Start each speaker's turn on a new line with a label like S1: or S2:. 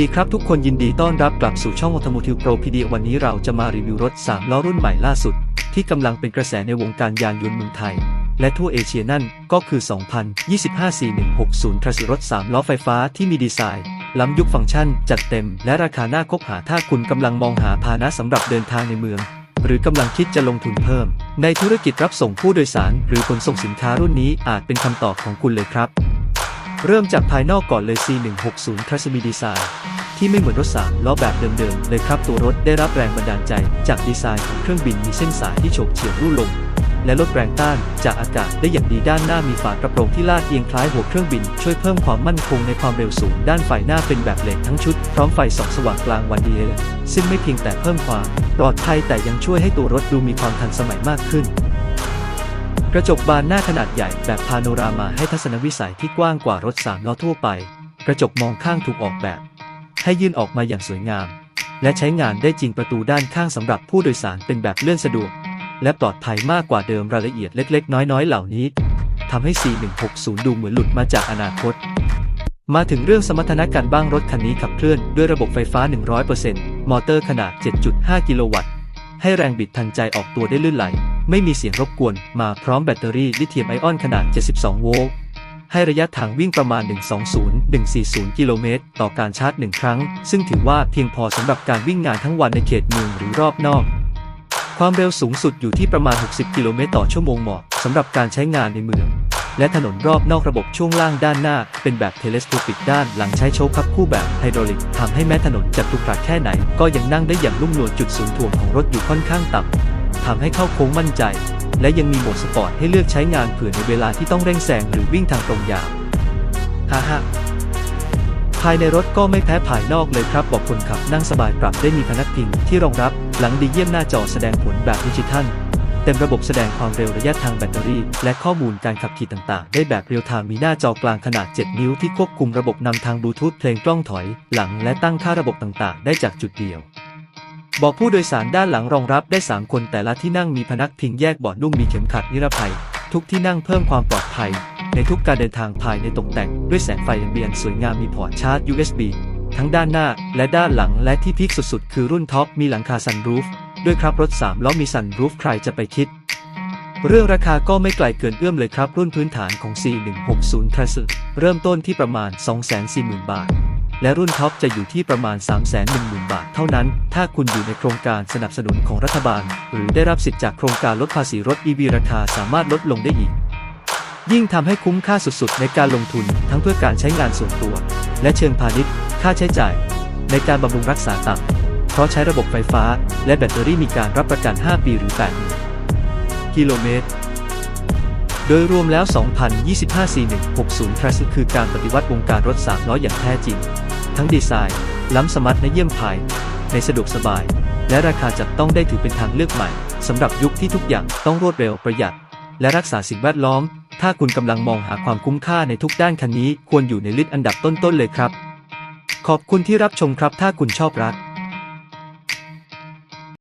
S1: ดีครับทุกคนยินดีต้อนรับกลับสู่ช่อง Automotive Pro PD วันนี้เราจะมารีวิวรถ 3 ล้อรุ่นใหม่ล่าสุด ที่กำลังเป็นกระแสในวงการยานยนต์เมืองไทย และทั่วเอเชียนั่นก็คือ 2025-4160ทรัสรถ 3 ล้อไฟฟ้าที่มีดีไซน์ ล้ำยุคฟังก์ชัน จัดเต็ม และราคาน่าคบหาถ้าคุณกำลังมองหาพาหนะสำหรับเดินทางในเมือง หรือกำลังคิดจะลงทุนเพิ่ม ในธุรกิจรับส่งผู้โดยสาร หรือขนส่งสินค้ารุ่นนี้อาจเป็นคำตอบของคุณเลยครับ เริ่มจากภายนอกก่อนเลย C160 ทรัสมีดีไซน์ที่ไม่เหมือนรถสามล้อแบบเดิมๆ เลยครับตัวรถได้รับแรงบันดาลใจ จากดีไซน์ของเครื่องบินมีเส้นสายที่โฉบเฉี่ยวรูลง และลดแรงต้านจากอากาศได้อย่างดีด้านหน้ามีฝากระโปรงที่ลาดเอียงคล้ายหัวเครื่องบิน ช่วยเพิ่มความมั่นคงในความเร็วสูง ด้านไฟหน้าเป็นแบบเหล็กทั้งชุด พร้อมไฟส่องสว่างกลางวันดีเลยซึ่งไม่เพียงแต่เพิ่มความปลอดภัยแต่ยังช่วยให้ตัวรถดูมีความทันสมัยมากขึ้น กระจกบานหน้าขนาดใหญ่แบบพาโนรามาให้ทัศนวิสัยที่กว้างกว่ารถสามล้อทั่วไป กระจกมองข้างถูกออกแบบ ให้ยื่นออกมาอย่างสวยงาม และใช้งานได้จริงประตูด้านข้างสำหรับผู้โดยสารเป็นแบบเลื่อนสะดวก และปลอดภัยมากกว่าเดิมรายละเอียดเล็ก ๆ น้อย ๆ เหล่านี้ทำให้ C160 ดูเหมือนหลุดมาจากอนาคต มาถึงเรื่องสมรรถนะการบ้างรถคันนี้ขับเคลื่อนด้วยระบบไฟฟ้า 100%มอเตอร์ขนาด 7.5 กิโลวัตต์ ให้แรงบิดทันใจออกตัวได้ลื่นไหล ไม่มีเสียงรบกวนมาพร้อมแบตเตอรี่ลิเธียมไอออนขนาด 72 โวลต์ ให้ระยะทางวิ่งประมาณ 120-140 กิโลเมตรต่อการชาร์จ 1 ครั้ง ซึ่งถือว่าเพียงพอสำหรับการวิ่งงานทั้งวันในเขตเมืองหรือรอบนอก ความเร็วสูงสุดอยู่ที่ประมาณ 60 กิโลเมตรต่อชั่วโมงเหมาะสำหรับการใช้งานในเมืองและถนนรอบนอกระบบช่วงล่างด้านหน้า เป็นแบบเทเลสโคปิกด้านหลังใช้โชคพับคู่แบบไฮดรอลิกทำให้แม้ถนนจะขรุขระแค่ไหน ก็ยังนั่งได้อย่างนุ่มนวลจุดศูนย์ถ่วงของรถอยู่ค่อนข้างต่ำ ทำให้เข้าโค้งมั่นใจ และยังมีโหมดสปอร์ตให้เลือกใช้งานเผื่อในเวลาที่ต้องเร่งแซงหรือวิ่งทางตรงยาวฮ่าฮ่าภายในรถก็ไม่แพ้ภายนอกเลยครับ บอกคนขับนั่งสบายปรับได้มีพนักพิงที่รองรับหลังดีเยี่ยมหน้าจอแสดงผลแบบดิจิทัล เต็มระบบแสดงความเร็วระยะทางแบตเตอรี่ และข้อมูลการขับขี่ต่างๆ ได้แบบเรียลไทม์มีหน้าจอกลางขนาด 7 นิ้วที่ควบคุมระบบนำทางบลูทูธเพลงกล้องถอย หลังและตั้งค่าระบบต่างๆ ได้จากจุดเดียว บอกผู้โดยสารด้านหลังรองรับได้ 3 คนแต่ละที่นั่งมีพนักพิงแยกเบาะนุ่มมีเข็มขัดนิรภัย ทุกที่นั่งเพิ่มความปลอดภัย ในทุกการเดินทางภายในตกแต่ง ด้วยแสงไฟเบียนสวยงามมีพอร์ตชาร์จ USB ทั้งด้านหน้าและด้านหลังและที่พีคสุดๆ คือรุ่นท็อปมีหลังคาซันรูฟด้วยครับรถ 3 ล้อมีซันรูฟใครจะไปคิด เรื่องราคาก็ไม่ไกลเกินเอื้อมเลยครับ รุ่นพื้นฐานของ C160 t r a s เริ่มต้นที่ประมาณ 240,000 บาท และรุ่นท็อปจะอยู่ที่ประมาณ 310,000 บาทเท่านั้น ถ้าคุณอยู่ในโครงการสนับสนุนของรัฐบาล หรือได้รับสิทธิ์จากโครงการลดภาษีรถ EV ราคาสามารถลดลงได้อีก ยิ่งทำให้คุ้มค่าสุดๆ ในการลงทุนทั้งเพื่อการใช้งานส่วนตัว และเชิงพาณิชย์ ค่าใช้จ่าย ในการบำรุงรักษาต่ำเพราะใช้ระบบไฟฟ้า และแบตเตอรี่มีการรับประกัน 5 ปีหรือ 8 กิโลเมตรโดยรวมแล้ว 2025-4160 t r a s คือการปฏิวัติวงการรถ3ล้ออย่างแท้จริง ทั้งดีไซน์ ล้ำสมัติในเยี่ยมภาย ในสะดวกสบาย และราคาจับต้องได้ถือเป็นทางเลือกใหม่สำหรับยุคที่ทุกอย่างต้องรวดเร็วประหยัด และรักษาสิ่งแวดล้อม ถ้าคุณกำลังมองหาความคุ้มค่าในทุกด้านคันนี้ควรอยู่ในลิสต์อันดับต้นๆเลยครับ ขอบคุณที่รับชมครับถ้าคุณชอบรัก